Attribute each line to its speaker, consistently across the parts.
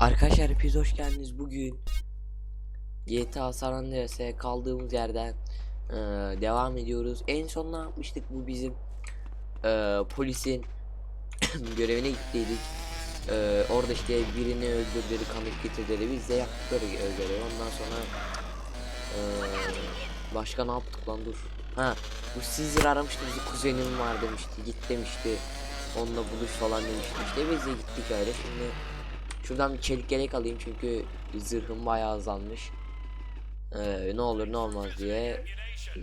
Speaker 1: Arkadaşlar hepiniz hoş geldiniz. Bugün GTA San Andreas'e kaldığımız yerden eee, devam ediyoruz. En son ne yapmıştık? Bu bizim eee, polisin görevine gittiydik. Eee, orada işte birini öldürdüleri, kanıt getirdileri biz de yaptık öyle görevi. Ondan sonra eee, başka ne yaptık lan dur. Ha, bu Caesar aramıştı bizi kuzenim var demişti. Git demişti. Onunla buluş falan demişti. İşte biz de gittik öyle. Şimdi Şuradan bir çelik gerek alayım çünkü zırhım bayağı azalmış. Ee, ne olur ne olmaz diye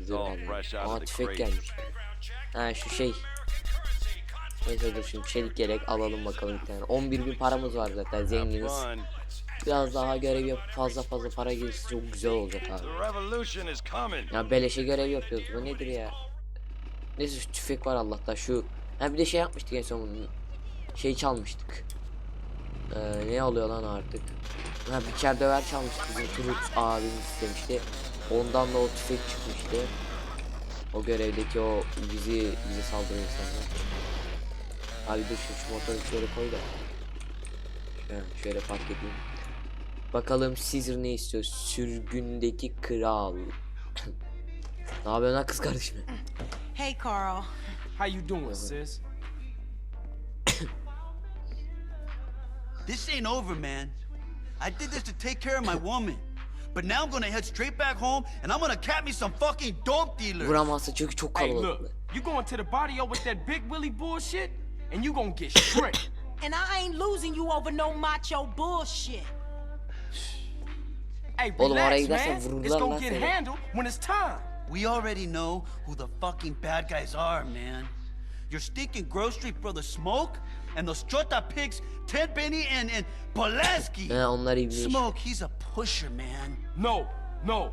Speaker 1: zırh alayım. Aa tüfek gelmiş. Ha şu şey. Neyse dur şimdi çelik gerek alalım bakalım bir tane. 11 bin paramız var zaten zenginiz. Biraz daha görev yapıp fazla fazla para gelirse çok güzel olacak abi. Ya beleşe görev yapıyoruz bu nedir ya? Neyse şu tüfek var Allah'ta şu. Ha bir de şey yapmıştık en son bunu. Şey çalmıştık. Ee, ne oluyor lan artık? Ha biçer döver çalmıştık bizim Turut abimiz istemişti. Ondan da o tüfek çıkmıştı. O görevdeki o bizi bize saldıran insanlar. Abi dur şu, şu motoru şöyle koy da. Şöyle, şöyle park edeyim. Bakalım Caesar ne istiyor? Sürgündeki kral. ne yapıyorsun lan kız kardeşim?
Speaker 2: Hey, Carl.
Speaker 3: How you doing, sis?
Speaker 4: This ain't over, man. I did this to take care of my woman. But now I'm gonna head straight back home and I'm gonna cap me some fucking dope dealers.
Speaker 1: Vuramazsa çünkü çok
Speaker 3: Hey,
Speaker 1: kalabalık.
Speaker 3: look, you going to the barrio with that big Willie bullshit, and you gonna get stripped.
Speaker 2: And I ain't losing you over no macho bullshit.
Speaker 3: hey,
Speaker 1: Oğlum, oraya
Speaker 3: relax,
Speaker 1: gidersen
Speaker 3: man. It's
Speaker 1: vururlar
Speaker 3: gonna
Speaker 1: lan
Speaker 3: get
Speaker 1: seni.
Speaker 3: handled when it's time.
Speaker 4: We already know who the fucking bad guys are, man. Your stinking grocery brother Smoke and those Chota pigs, Ted Benny and, and Pulaski.
Speaker 1: He onlar ibne iş.
Speaker 4: Smoke, he's a pusher, man.
Speaker 3: No, no,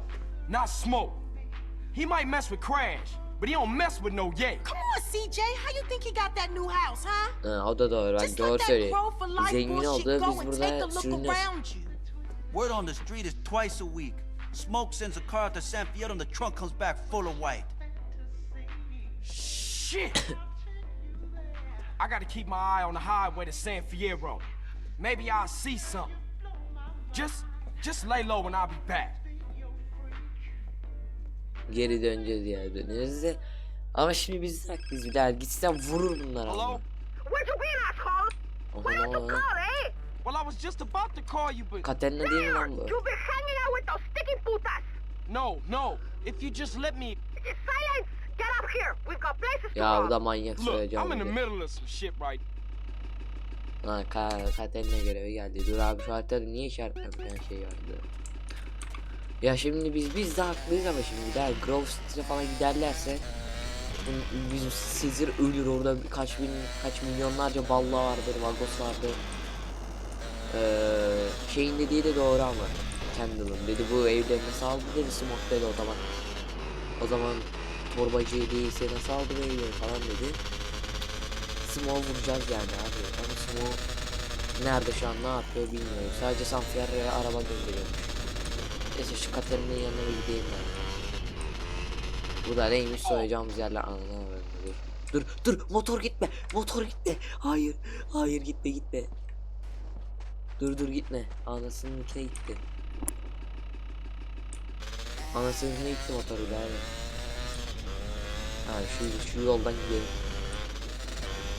Speaker 3: not smoke. He might mess with Crash, but he don't mess with no Ye.
Speaker 2: Come on, CJ. How you think he got that new house, huh?
Speaker 1: Ha, o da doğru. Ben
Speaker 2: Just
Speaker 1: doğru
Speaker 2: let that
Speaker 1: söylüyor.
Speaker 2: grow for life
Speaker 1: Zengin
Speaker 2: bullshit
Speaker 1: oldu.
Speaker 2: go
Speaker 1: Biz
Speaker 2: and take a
Speaker 1: burada
Speaker 2: look
Speaker 1: sürünüyoruz.
Speaker 2: around you.
Speaker 4: Word on the street is twice a week. Smoke sends a car out to San Fierro and the trunk comes back full of white.
Speaker 3: Shit. I gotta keep my eye on the highway to San Fierro. Maybe I'll see something. Just, just lay low and I'll be back.
Speaker 1: Geri döneceğiz ya döneceğiz de. Ama şimdi biz haklıyız bir daha gitsen vurur bunlar ama.
Speaker 3: Hello?
Speaker 5: Where you been, asshole? Where
Speaker 1: Aha,
Speaker 5: you call, eh?
Speaker 3: Well, I was just about to call you, but
Speaker 1: Katerina değil mi lan bu?
Speaker 5: You've been hanging out with those sticky putas.
Speaker 3: no, no. If you just let me
Speaker 5: Silence! Get up here.
Speaker 1: Ya bu da manyak
Speaker 3: look,
Speaker 1: söyleyeceğim.
Speaker 3: I'm in the
Speaker 1: bir de.
Speaker 3: middle of some shit right.
Speaker 1: Ha Ka Katerina görevi geldi. Dur abi şu haritada niye işaretlenmeyen şey vardı? Ya şimdi biz biz de haklıyız ama şimdi daha Grove Street'e falan giderlerse bu- bizim Caesar ölür orada kaç bin kaç milyonlarca balla vardır Vagos vardır ee, şeyin dediği de doğru ama Kendall'ın dedi bu evde nasıl aldı dedi Smoke dedi o zaman o zaman torbacı değilse nasıl aldı bu evleri falan dedi. Smoke vuracağız yani abi. Ama Smoke nerede şu an ne yapıyor bilmiyorum. Sadece San Fierro'ya araba gönderiyormuş. Neyse şu Katerina'nın yanına bir gideyim ben. Bu da neymiş soyacağımız yerler anladın mı? Dur. Dur motor gitme motor gitme. Hayır hayır gitme gitme. Dur dur gitme. Anasının içine gitti. Anasının içine gitti motoru da Ha şu, şu yoldan gidelim.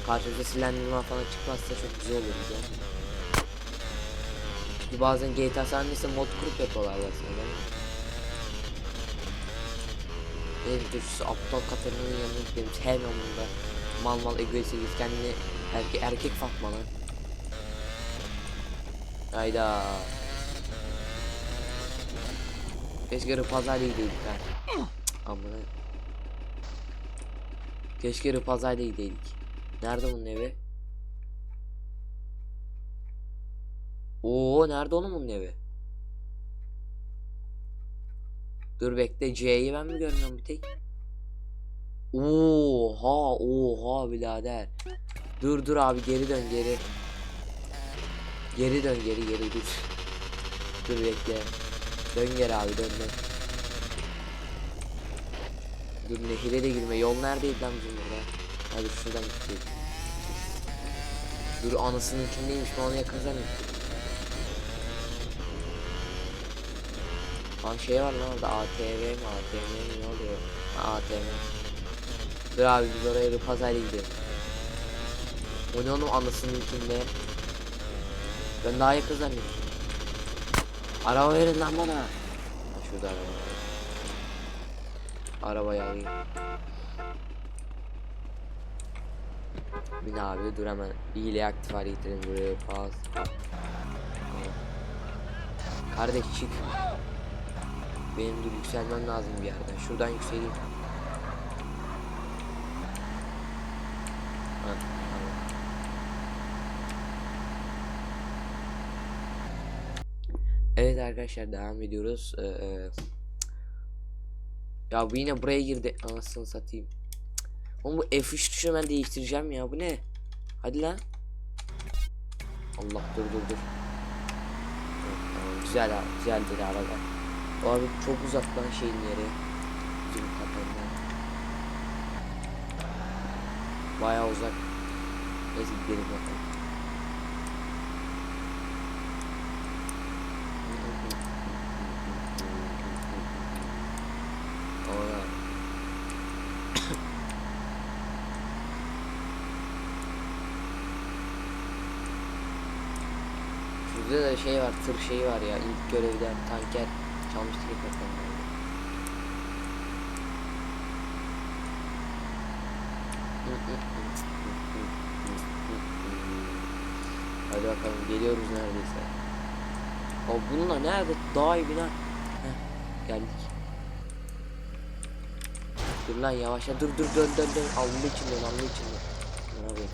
Speaker 1: Karşımıza silendirme falan çıkmazsa çok güzel olur bize Çünkü bazen GTA San Andreas'te mod kurup yapıyorlar aslında dur şu aptal Katerina'nın yanına gidelim. Sevmem bunu da. Mal mal egoist kendini erkek, erkek Fatma Hayda. Keşke Rıpazar'la gideydik ha. Amına Keşke Rıpazar'la gideydik Nerede bunun evi? Oo nerede onun bunun evi? Dur bekle C'yi ben mi görmüyorum bir tek? Oha oha birader. Dur dur abi geri dön geri. Geri dön geri geri dur. Dur bekle. Dön geri abi dön dön. Dur nehire de girme. Yol neredeydi lan bizim burada? Hadi şuradan gideceğiz. Dur anasının içindeymiş. Ben onu yakalayacağım. Lan şey var lan orada ATV mi ATV mi ne oluyor? ATV. Dur abi biz oraya bir pazarla gidelim. O ne onun anasının içinde? Ben daha yakın zannettim. Araba verin lan bana. Ha, şurada araba var. Arabayı alayım. Bin abi dur hemen iyiliği aktif hale getirelim buraya pas. Kardeş çık. Benim dur yükselmem lazım bir yerden. Şuradan yükseleyim. Evet arkadaşlar devam ediyoruz. Ee, e, ya bu yine buraya girdi. Anasını satayım. Oğlum bu F3 tuşunu ben değiştireceğim ya. Bu ne? Hadi lan. Allah dur dur dur. Güzel abi. Güzel bir araba. Abi çok uzak lan şeyin yeri. Bizim kapandan. Bayağı uzak. Neyse gidelim bakalım. Orada. Şurada da şey var, tır şeyi var ya, ilk görevden tanker çalmıştık ya kafanı. Hadi bakalım geliyoruz neredeyse. O bununla nerede? Dağ bina. Heh, geldik. Dur lan yavaşla dur dur dön dön dön. Allı için dön allı için dön. Ne yapayım?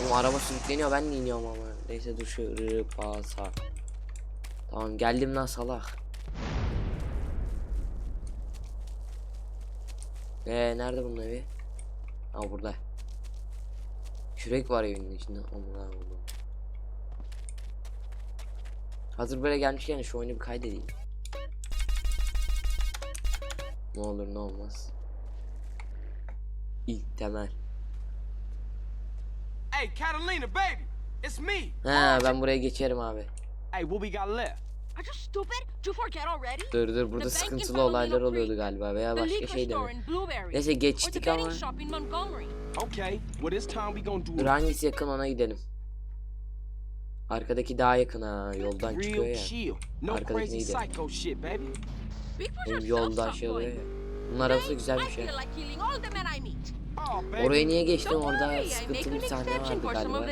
Speaker 1: Oğlum araba sürükleniyor ben de iniyorum ama. Neyse dur şu rıpasa. Tamam geldim lan salak. Ee nerede bunun evi? Ha burada. Kürek var evinin içinde. Allah Allah. Hazır böyle gelmişken şu oyunu bir kaydedeyim. Ne olur ne olmaz. İlk temel.
Speaker 3: Hey, Catalina, baby, it's me.
Speaker 1: He ben buraya geçerim abi.
Speaker 3: Hey, what we got left?
Speaker 6: Are you stupid? Did you forget already?
Speaker 1: Dur dur burada sıkıntılı olaylar oluyordu galiba veya başka şey de mi? Neyse geçtik ama.
Speaker 3: Okay, well this time we gonna do
Speaker 1: Dur hangisi yakın ona gidelim. Arkadaki daha yakın ha yoldan çıkıyor ya. Arkadaki neydi? yoldan şey oluyor ya. Bunlar arası güzel bir şey. Oraya niye geçtim orada sıkıntılı bir sahne vardı galiba.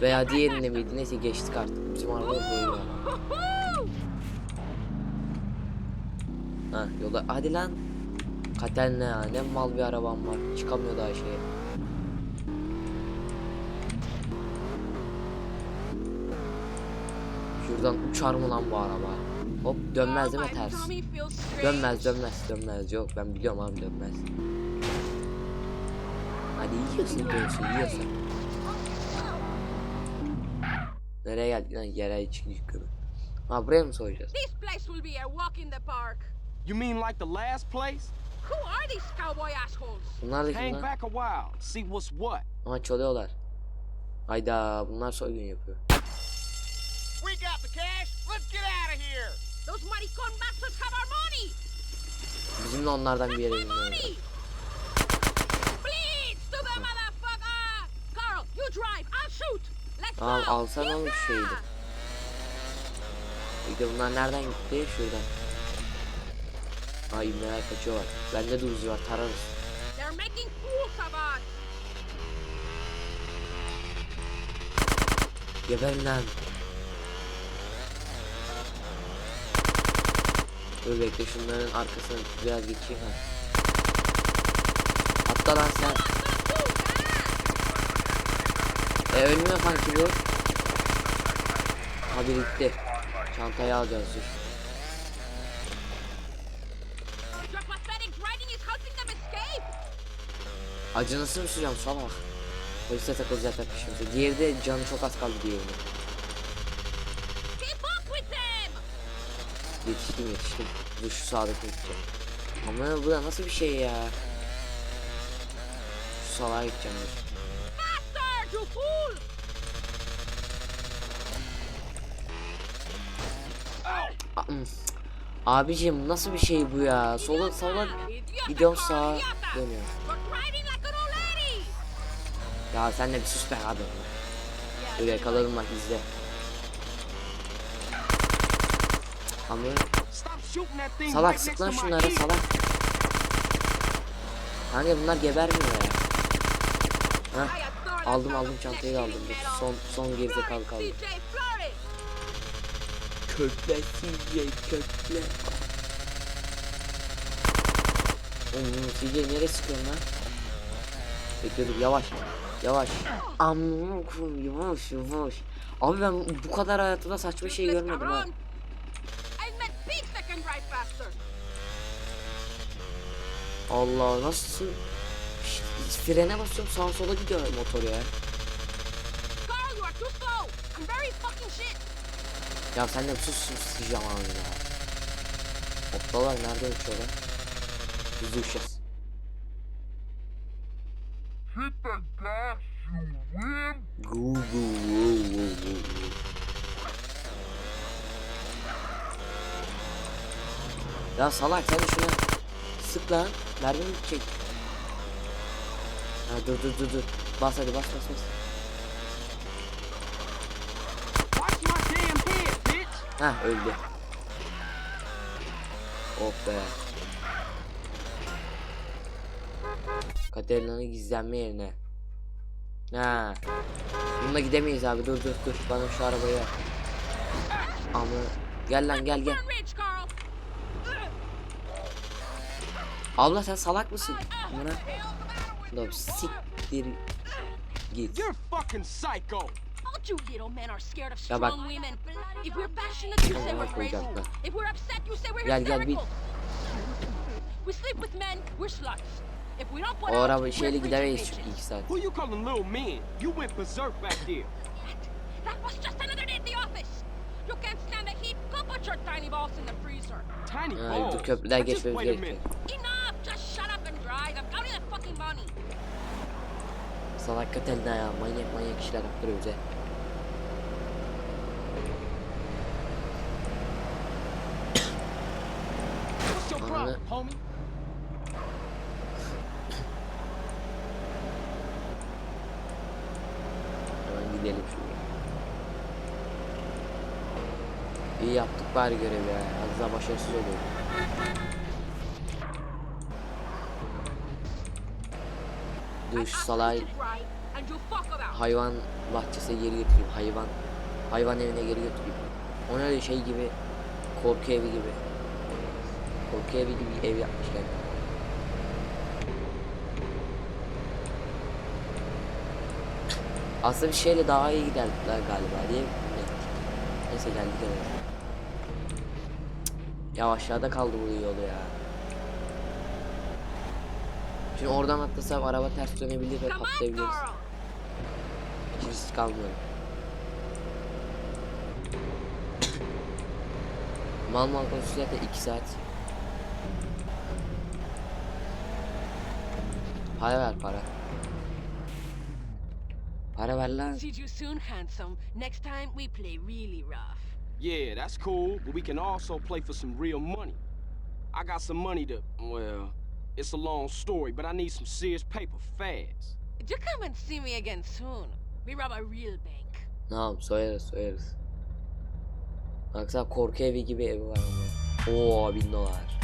Speaker 1: Veya diğerinde miydi neyse geçtik artık. Bizim araba böyle. Ha yola hadi lan. Katen ne ya ne mal bir arabam var. Çıkamıyor daha şeye. Şuradan uçar mı lan bu araba? Hop dönmez değil mi ters? Dönmez dönmez dönmez yok ben biliyorum abi dönmez. Hadi yiyorsun dönsün yiyorsun. Nereye geldik lan yere çıktık yukarı. Ha buraya mı soyacağız?
Speaker 6: This place will be a walk in the park.
Speaker 3: You mean like the last place?
Speaker 6: Who are these cowboy assholes?
Speaker 1: Bunlar da kim lan?
Speaker 3: back a while, see what's what.
Speaker 1: Ama çalıyorlar. Hayda bunlar soygun yapıyor.
Speaker 7: We got the cash. Let's get out of here.
Speaker 6: Those maricon bastards have our money!
Speaker 1: Bizim de onlardan bir yere
Speaker 6: My
Speaker 1: binmemiz
Speaker 6: money!
Speaker 1: lazım.
Speaker 6: Bleeds to the motherfucker! Carl, you drive, I'll shoot! Let's
Speaker 1: Tamam
Speaker 6: go!
Speaker 1: şeyi de.
Speaker 6: Yeah!
Speaker 1: Bir de bunlar nereden gitti? Şuradan. Ay neler kaçıyorlar. Bende de uzi var tararız.
Speaker 6: They're making fools of us!
Speaker 1: Geberin lan. Dur bekle şunların arkasına biraz geçeyim ha. Atla lan sen. E ölmüyor sanki bu. Hadi gitti. Çantayı alacağız dur.
Speaker 6: Escape!
Speaker 1: Acınası mı sürüyorum salak? Polise takılacaklar peşimize. Diğeri de canı çok az kaldı diğerine. Yetiştim yetiştim. Dur şu sağdaki gideceğim. Ama bu da nasıl bir şey ya? Şu salağa gideceğim dur. Abicim nasıl bir şey bu ya? Sola sola gidiyorsun sağa dönüyor.
Speaker 6: You're driving like an old lady.
Speaker 1: Ya sen de bir sus be abi. Dur yakaladım bak izle.
Speaker 3: Thing
Speaker 1: salak sık lan
Speaker 3: ear.
Speaker 1: salak. Kanka bunlar gebermiyor ya. Heh. Aldım aldım çantayı da aldım. Son son gerizekalı kaldı.
Speaker 6: Flores.
Speaker 1: Kökle. Oğlum CJ nereye sıkıyorsun lan? Bekle dur yavaş. Yavaş. Amına koyayım yavaş yavaş. Abi ben bu kadar hayatımda saçma şey görmedim ha. Allah nasıl Şşt, frene basıyorum sağa sola gidiyor motor ya.
Speaker 6: Carl, you are too slow. I'm very fucking shit.
Speaker 1: Ya sen de sus sus sıçacağım abi ya. Hoplalar nerede? Biz uçacağız. Gu gu gu gu gu. Ya salak sen de şuna sık lan. Mermi çek. Ha dur dur dur dur. Bas hadi bas bas bas.
Speaker 3: Watch my damn head, bitch.
Speaker 1: Ha öldü. Oh be. Katerina'nın gizlenme yerine. Ha. Bununla gidemeyiz abi. Dur dur dur. Bana şu arabayı ver. Ama gel lan gel gel. Abla sen salak mısın? Bana. Siktir git.
Speaker 3: You're fucking psycho.
Speaker 6: All you little men are scared of
Speaker 1: Ya bak.
Speaker 6: strong women. If we're passionate, you say
Speaker 1: Amına
Speaker 6: we're crazy.
Speaker 1: koyacaklar.
Speaker 6: If we're upset, you say we're
Speaker 1: Gel, gel,
Speaker 6: hysterical. We sleep with men, we're sluts. If we don't put
Speaker 1: O
Speaker 6: out, we're
Speaker 1: şeyle
Speaker 6: freaking
Speaker 1: gidemeyiz
Speaker 6: bitches.
Speaker 1: çünkü 2 saat.
Speaker 3: Who you calling little men? You went berserk back there.
Speaker 6: That was just another day at the office. You can't stand the heat. Go put your tiny balls in the freezer.
Speaker 3: Tiny
Speaker 1: Ha,
Speaker 3: balls.
Speaker 1: dur
Speaker 3: Now just
Speaker 1: geçmemiz
Speaker 3: wait a
Speaker 1: gerekiyor.
Speaker 3: minute.
Speaker 6: Enough! Just shut up and drive. I'm counting the fucking money.
Speaker 1: Salak Katerina ya. Manyak manyak işler yaptırıyor bize.
Speaker 3: What's your problem, homie?
Speaker 1: Hemen gidelim şuraya. İyi yaptık bari görevi ya. Az daha başarısız oluyor. Dur
Speaker 6: about.
Speaker 1: hayvan bahçesine geri götüreyim. Hayvan hayvan evine geri götüreyim. Ona öyle şey gibi korku evi gibi. Korku evi gibi bir ev yapmışlar. Aslında bir şeyle daha iyi giderler galiba diye. Neyse geldik eve. Ya aşağıda kaldı bu yolu ya. Şimdi oradan atlasam araba ters dönebilir ve patlayabiliriz. Hiç risk kalmıyorum. Mal mal konuşuyor zaten 2 saat. Para ver para. Para ver lan.
Speaker 6: See you soon, handsome. Next time we play really rough.
Speaker 3: Yeah, that's cool, but we can also play for some real money. I got some money to, well, it's a long story, but I need some serious paper fast.
Speaker 6: You come and see me again soon. We rob a real bank.
Speaker 1: Tamam soyarız soyarız. Baksana korku evi gibi evi var ama. Oo bin dolar.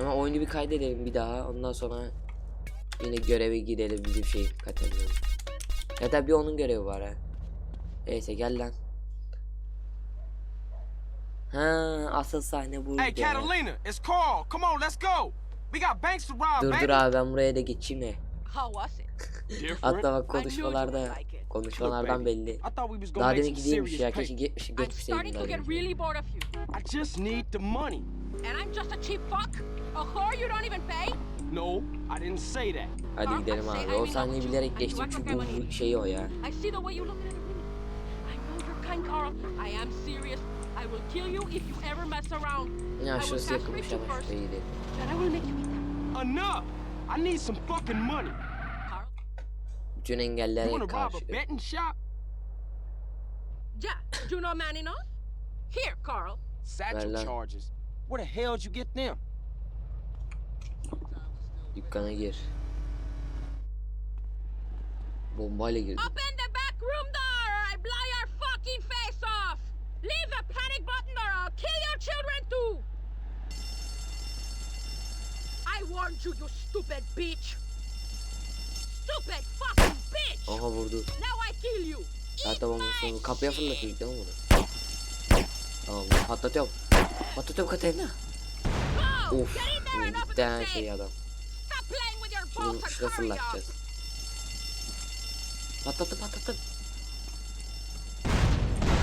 Speaker 1: Ama oyunu bir kaydedelim bir daha. Ondan sonra yine göreve gidelim bizim şey Katerina'nın. Ya da bir onun görevi var ha. Neyse gel lan. Ha asıl sahne bu.
Speaker 3: Hey, Catalina, it's Carl. Come on, let's go. We got banks to rob,
Speaker 1: Dur dur abi ben buraya da geçeyim de.
Speaker 6: How was it?
Speaker 3: Different.
Speaker 1: Hatta bak
Speaker 6: I knew you
Speaker 1: konuşmalarda
Speaker 6: would like it.
Speaker 1: Konuşmalardan belli. Daha değilmiş
Speaker 3: serious
Speaker 1: ya keşke geç,
Speaker 6: I'm
Speaker 1: geçmeseydim
Speaker 6: starting
Speaker 1: daha
Speaker 6: to get
Speaker 1: deminki.
Speaker 6: really bored of you.
Speaker 3: I just need the money.
Speaker 6: And I'm just a cheap fuck? A whore you don't even pay?
Speaker 3: No, I didn't say that.
Speaker 1: Hadi gidelim abi. O sahneyi bilerek
Speaker 6: you
Speaker 1: çünkü bu şey o ya.
Speaker 6: I see the way you look at me. I know you're kind, Carl. I am serious. I will kill you if you ever mess around.
Speaker 1: Ya şurası yakınmış ama gidelim.
Speaker 6: then I will make you eat them.
Speaker 3: Enough. I need some fucking money.
Speaker 6: Carl,
Speaker 1: Bütün
Speaker 3: You
Speaker 1: engellere
Speaker 3: wanna rob
Speaker 1: karşı.
Speaker 3: a betting shop?
Speaker 6: Yeah, you know man enough? Here, Carl.
Speaker 3: Satchel charges. Where the hell'd you get them?
Speaker 1: Dükkana gir. Bombayla girdi.
Speaker 6: Open the back room door or I blow your fucking face off! Leave the panic button or I'll kill your children too! I warned you, you stupid bitch! Stupid fucking bitch!
Speaker 1: Aha vurdu. Onun
Speaker 6: my
Speaker 1: sonu kapıya değil mi bunu? Tamam patlatıyorum. Patlatıyorum Katerina.
Speaker 6: Go!
Speaker 1: Of. Gitti her şey adam.
Speaker 6: Hurry up!
Speaker 1: fırlatacağız. Patlattım patlattım.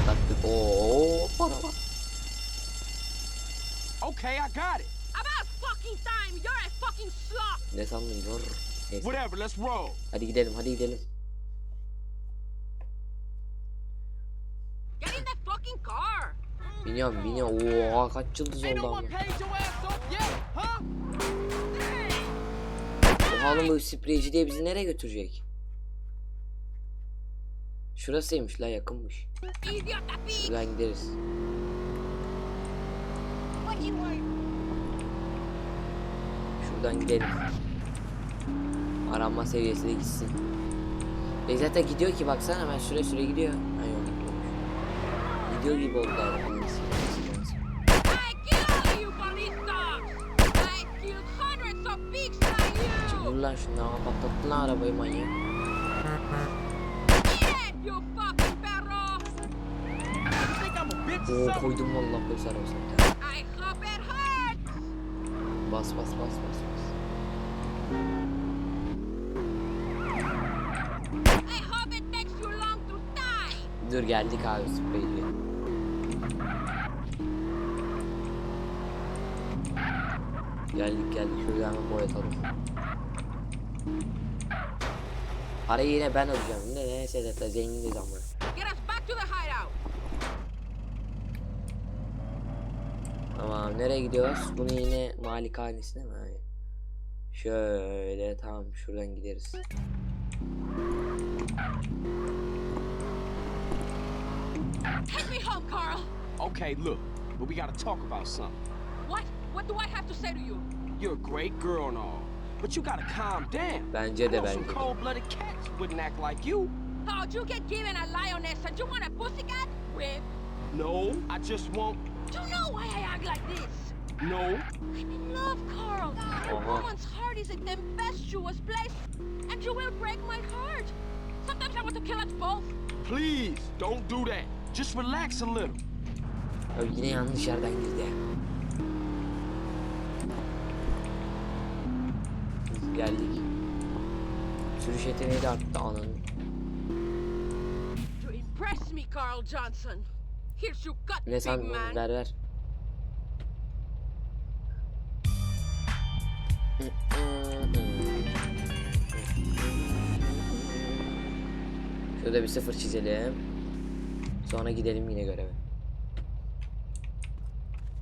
Speaker 1: Patlattık. Oo para bak.
Speaker 3: Okay, I got it.
Speaker 6: About fucking time! You're a fucking slut!
Speaker 1: Ne sandın yor. Neyse.
Speaker 3: Whatever, let's roll.
Speaker 1: Hadi gidelim hadi gidelim. Biniyorum biniyorum. Oha kaç yıldız oldu ama. Oha oğlum bu spreyci diye bizi nereye götürecek? Şurasıymış la yakınmış. Şuradan gideriz. Şuradan gidelim. Aranma seviyesi de gitsin. E zaten gidiyor ki baksana hemen süre süre gidiyor. Ay Gidiyor gibi oldu arabanın süresi.
Speaker 6: I kill all you ballistas! I killed hundreds of pigs like
Speaker 1: Vur
Speaker 6: you!
Speaker 1: lan şunu ama patlattın lan arabayı manyak. Oo koydum valla polis arabasına! Bas bas bas bas bas. Dur geldik abi spreyci. Geldik geldik şöyle hemen boyatalım. Parayı yine ben alacağım. Yine neyse de zenginiz ama. Tamam nereye gidiyoruz? Bunu yine malikanesine mi? Hayır. Şöyle tamam şuradan gideriz.
Speaker 6: Take me home, Carl!
Speaker 3: Okay, look, but we gotta talk about something.
Speaker 6: What? What do I have to say to you?
Speaker 3: You're a great girl and all, but you gotta calm down.
Speaker 1: Bence
Speaker 3: I
Speaker 1: de
Speaker 3: know some
Speaker 1: bence
Speaker 3: cold-blooded cats wouldn't act like you.
Speaker 6: How'd you get given a lioness and you want a pussycat? Whip.
Speaker 3: No, I just want.
Speaker 6: You know why I act like this?
Speaker 3: No,
Speaker 6: I'm in love, Carl. A
Speaker 1: Uh-huh.
Speaker 6: woman's heart is a tempestuous place, and you will break my heart. Sometimes I want to kill us both.
Speaker 3: please don't do that. Just relax a little.
Speaker 1: Ya yine yanlış yerden girdi. Geldik. Sürüş yeteneği de arttı Ne
Speaker 6: big
Speaker 1: sen ver ver. Şurada bir sıfır çizelim. Sonra gidelim yine göreve.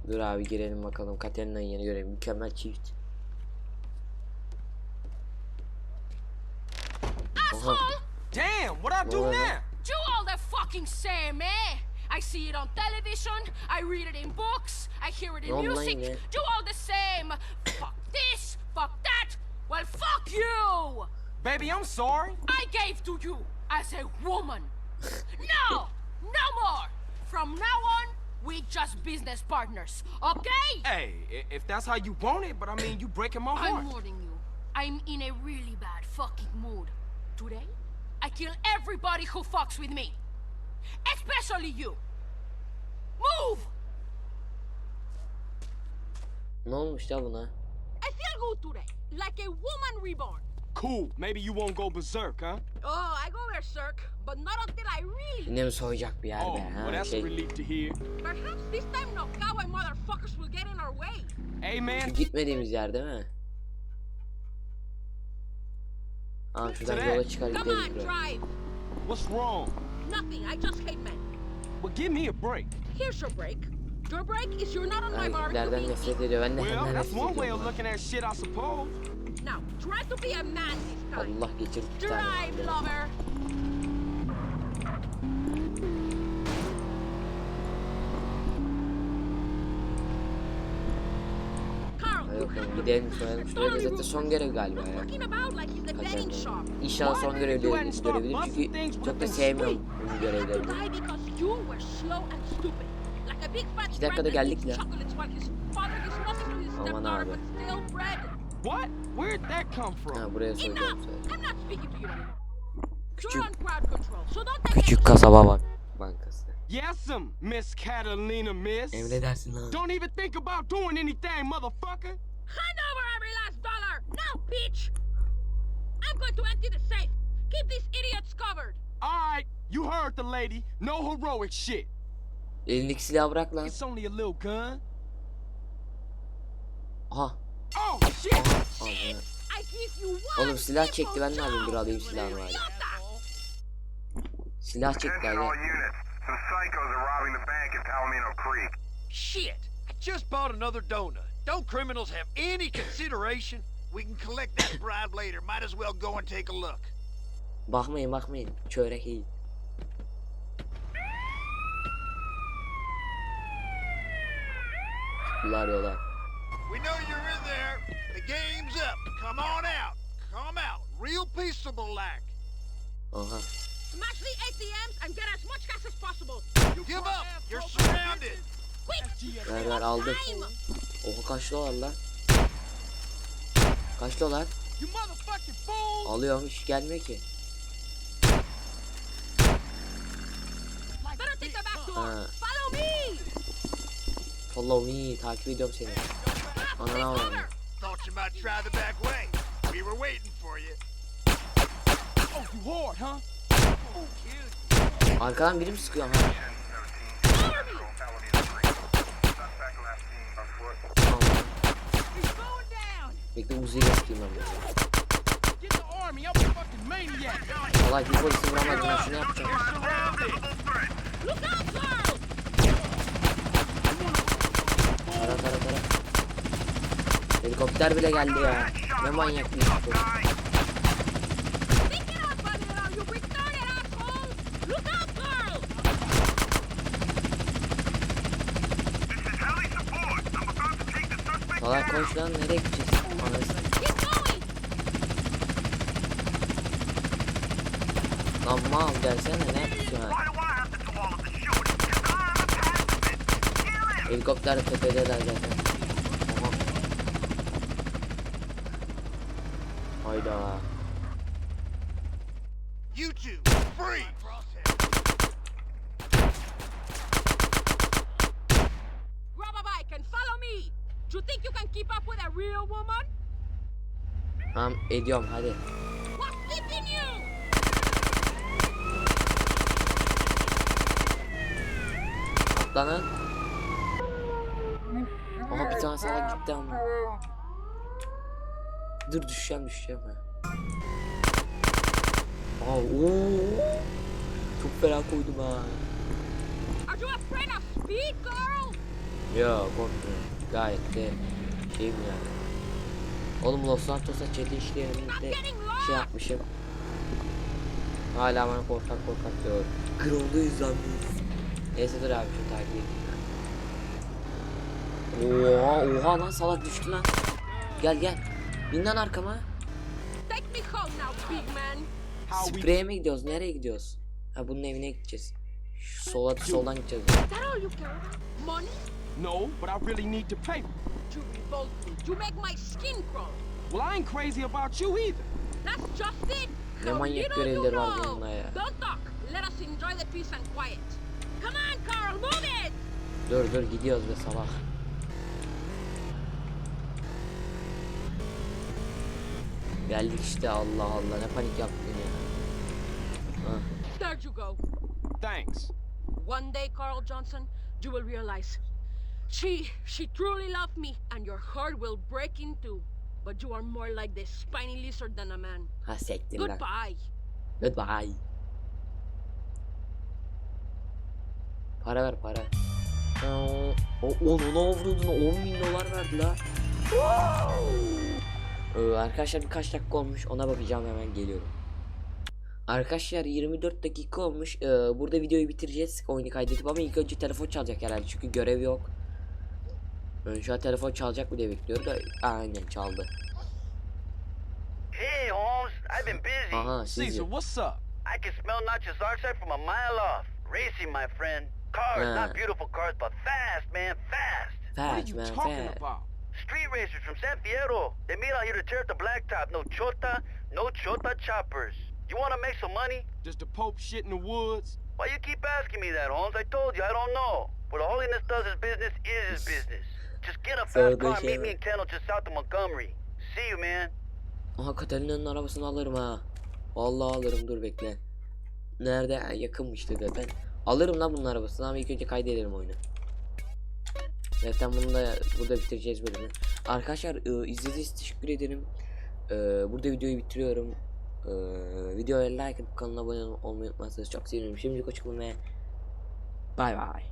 Speaker 1: Dur abi girelim bakalım. Katerina'nın yeni görevi. Mükemmel çift. Aha.
Speaker 3: Damn, what I do
Speaker 1: Well,
Speaker 3: now?
Speaker 6: Do all the fucking same, eh? I see it on television, I read it in books, I hear it in
Speaker 1: Online,
Speaker 6: music.
Speaker 1: eh?
Speaker 6: You all the same. fuck this, fuck that. Well, fuck you!
Speaker 3: Baby, I'm sorry.
Speaker 6: I gave to you as a woman. no, no more. From now on, we just business partners, okay?
Speaker 3: Hey, if that's how you want it, but I mean, you breaking my heart.
Speaker 6: I'm warning you. I'm in a really bad fucking mood. Today, I kill everybody who fucks with me. Especially you. Move!
Speaker 1: Ne olmuş ya buna?
Speaker 6: I feel good today, like a woman reborn.
Speaker 3: Cool. Maybe you won't go berserk, huh?
Speaker 6: Oh, I go berserk, but not until I really.
Speaker 1: Yine mi soyacak bir yer
Speaker 3: Oh,
Speaker 1: be?
Speaker 3: well,
Speaker 1: Ha,
Speaker 3: that's a
Speaker 1: şey.
Speaker 3: relief to hear.
Speaker 6: Perhaps this time no cowboy motherfuckers will get in our way.
Speaker 3: Hey, man.
Speaker 1: Gitmediğimiz yer değil mi? Aa şuradan yola çıkar
Speaker 6: Come
Speaker 1: gideriz
Speaker 6: on,
Speaker 1: buraya.
Speaker 6: drive.
Speaker 3: What's wrong?
Speaker 6: Nothing, I just hate men.
Speaker 3: Well, give me a break.
Speaker 6: Here's your break. Your break is you're not on my barbecue
Speaker 1: Erkeklerden
Speaker 6: being
Speaker 1: nefret ediyor. Ben de
Speaker 3: Well, that's one way of looking at shit, I suppose.
Speaker 6: Now, try to be a man this time.
Speaker 1: Allah tane.
Speaker 6: Drive, lover.
Speaker 1: Bakalım gidelim soyalım şuraya zaten son görev galiba ya. Kaçarım. İnşallah son görevleri görebilirim çünkü çok da sevmiyorum bu görevleri.
Speaker 6: Why? Because you were slow and stupid. Like a big fat
Speaker 1: İki dakikada
Speaker 6: brat that
Speaker 1: geldik ya. Aman abi.
Speaker 6: but still bread.
Speaker 3: What? Where'd that come from?
Speaker 1: Ha buraya soyacağım
Speaker 6: Enough!
Speaker 1: sonra.
Speaker 6: I'm not speaking to you anymore.
Speaker 1: Küçük- Küçük kasaba bak bankası.
Speaker 3: Yes'm, Miss Catalina, miss.
Speaker 1: Emredersin lan.
Speaker 3: Don't even think about doing anything, motherfucker.
Speaker 6: Hand over every last dollar! Now, bitch! I'm going to empty the safe. Keep these idiots covered.
Speaker 3: All right, you heard the lady. No heroic shit.
Speaker 1: Elindeki silahı bırak lan.
Speaker 3: It's only a little gun.
Speaker 1: Aha.
Speaker 3: Oh, shit!
Speaker 1: Aha. Oğlum silah çekti ben ne yapayım dur alayım silahını bari.
Speaker 8: In Palomino Creek.
Speaker 7: Shit! I just bought another donut. Don't criminals have any consideration? We can collect that bribe later. Might as well go and take a look.
Speaker 1: Bakmayın bakmayın. Çörek iyi. Bunlar yola.
Speaker 7: We know you're in there. The game's up. Come on out. Come out. Real peaceable like.
Speaker 1: Aha.
Speaker 6: Smash the ATMs and get as much cash as possible.
Speaker 7: Give up. You're surrounded.
Speaker 6: Quick!
Speaker 1: Ver ver aldım. Oha kaç dolar lan? Kaç dolar? Hiç gelmiyor ki. Ha.
Speaker 6: Follow me!
Speaker 1: Follow me takip ediyorum seni. Anana avradım.
Speaker 7: Thought you might try the back way. We were waiting for you.
Speaker 3: Oh, you hard, huh?
Speaker 1: Arkadan biri mi sıkıyor
Speaker 8: foot.
Speaker 1: Tamam. Bekle uziyle sıkayım ben bunu.
Speaker 3: Get the army. I'm a fucking maniac.
Speaker 1: Olay bir polisi vuramadım ben şunu yapacağım. Tara tara tara. Helikopter bile geldi ya. Ne manyak bir iş bu.
Speaker 6: Pick it up, Vanilla, you retarded asshole! Look out, girl!
Speaker 1: Salak koş lan nereye gideceğiz? Anasını. Lan mal gelsene ne yapıyorsun ha? Helikopter tepedeler zaten. Aha. Hayda.
Speaker 7: You two, free.
Speaker 6: Grab a bike and follow me! Do you think you can keep up with a real woman?
Speaker 1: Tamam ediyorum hadi.
Speaker 6: What's keeping you?
Speaker 1: Atla lan. Aha bir tane salak gitti ama. Dur düşeceğim düşeceğim ha. Aa, oo. Çok fena koydum ha. Yo korkmuyorum. Gayet de şeyim yani. Oğlum Los Santos'a çete işlerimde şey yapmışım. Hala bana korkak korkak diyor. Kralıyız lan biz. Neyse dur abi şu takip edeyim. Oha oha lan salak düştü lan. Gel gel. Bin lan arkama. Spreye mi gidiyoruz? Nereye gidiyoruz? Ha bunun evine gideceğiz. Şu sola soldan gideceğiz.
Speaker 3: No, but I really need the paper.
Speaker 6: You revolt me. You make my skin crawl.
Speaker 3: Well, I ain't crazy about you either.
Speaker 6: That's just it.
Speaker 1: Ne
Speaker 6: How
Speaker 1: manyak görevleri var bununla ya.
Speaker 6: Don't talk. Let us enjoy the peace and quiet. Come on, Carl, move it!
Speaker 1: Dur dur gidiyoruz be salak. Geldik işte Allah Allah ne panik yaptın ya. Ha.
Speaker 6: There you go.
Speaker 3: Thanks.
Speaker 6: One day, Carl Johnson, you will realize she she truly loved me, and your heart will break in two. But you are more like the spiny lizard than a man.
Speaker 1: Ha sektir lan.
Speaker 6: Goodbye.
Speaker 1: Goodbye. Para ver para. Aa, O, onu ne vurdun 10 bin dolar verdi la. Ee, arkadaşlar birkaç dakika olmuş ona bakacağım hemen geliyorum. Arkadaşlar 24 dakika olmuş. Ee, burada videoyu bitireceğiz oyunu kaydedip ama ilk önce telefon çalacak herhalde çünkü görev yok. Ben şu an telefon çalacak mı diye bekliyorum da aynen çaldı.
Speaker 4: Hey, Holmes, I've been busy.
Speaker 1: Aha
Speaker 3: Caesar, what's up?
Speaker 4: I can smell Nacho's oxide from a mile off. Racing, my friend. Cars,
Speaker 1: Ah.
Speaker 4: not beautiful cars, but fast, man, fast.
Speaker 3: What are you
Speaker 1: man
Speaker 3: talking
Speaker 1: fast.
Speaker 3: about?
Speaker 4: Street racers from San Fierro. They meet out here to tear up the blacktop. No chota, no chota choppers. You want to make some money?
Speaker 3: Does the Pope shit in the woods?
Speaker 4: Why you keep asking me that, Holmes? I told you I don't know. What the holiness does his business is his business. Just get a
Speaker 1: So
Speaker 4: fast
Speaker 1: the
Speaker 4: car and meet
Speaker 1: shit-
Speaker 4: me in Kendall just south of Montgomery. See you, man.
Speaker 1: Aha Katalina'nın arabasını alırım ha. Vallahi alırım dur bekle. Nerede? Ha, yakınmıştı zaten. Alırım lan bunun arabasını ama ilk önce kaydedelim oyunu. Zaten bunu da burada bitireceğiz bölümü. Arkadaşlar e, izlediğiniz için teşekkür ederim. E, burada videoyu bitiriyorum. E, videoya like atıp kanala abone olmayı unutmazsanız çok sevinirim. Şimdilik hoşçakalın ve bay bay.